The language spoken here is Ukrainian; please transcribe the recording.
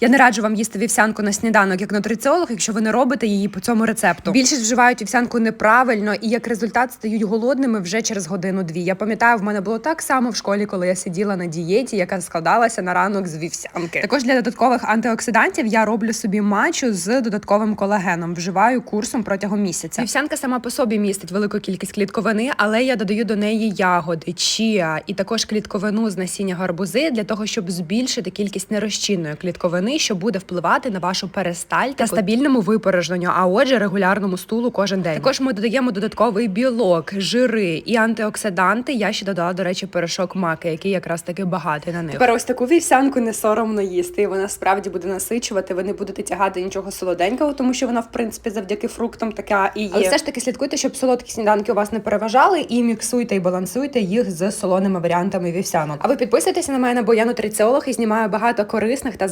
Я не раджу вам їсти вівсянку на сніданок як нутриціолог, якщо ви не робите її по цьому рецепту. Більшість вживають вівсянку неправильно і як результат стають голодними вже через годину-дві. Я пам'ятаю, в мене було так само в школі, коли я сиділа на дієті, яка складалася на ранок з вівсянки. Також для додаткових антиоксидантів я роблю собі матчу з додатковим колагеном. Вживаю курсом протягом місяця. Вівсянка сама по собі містить велику кількість клітковини, але я додаю до неї ягоди, чіа і також клітковину з насіння гарбузи для того, щоб збільшити кількість нерозчинної клітковини, що буде впливати на вашу перистальтику та стабільному випорожненню, а отже, регулярному стулу кожен день. Також ми додаємо додатковий білок, жири і антиоксиданти. Я ще додала, до речі, порошок маки, який якраз таки багатий на них. Тепер ось таку вівсянку не соромно їсти. і Вона справді буде насичувати. Ви не будете тягати нічого солоденького, тому що вона, в принципі, завдяки фруктам така і є. Але все ж таки слідкуйте, щоб солодкі сніданки у вас не переважали, і міксуйте і балансуйте їх з солоними варіантами вівсянок. А ви підписуйтеся на мене, бо я нутриціолог і знімаю багато корисних та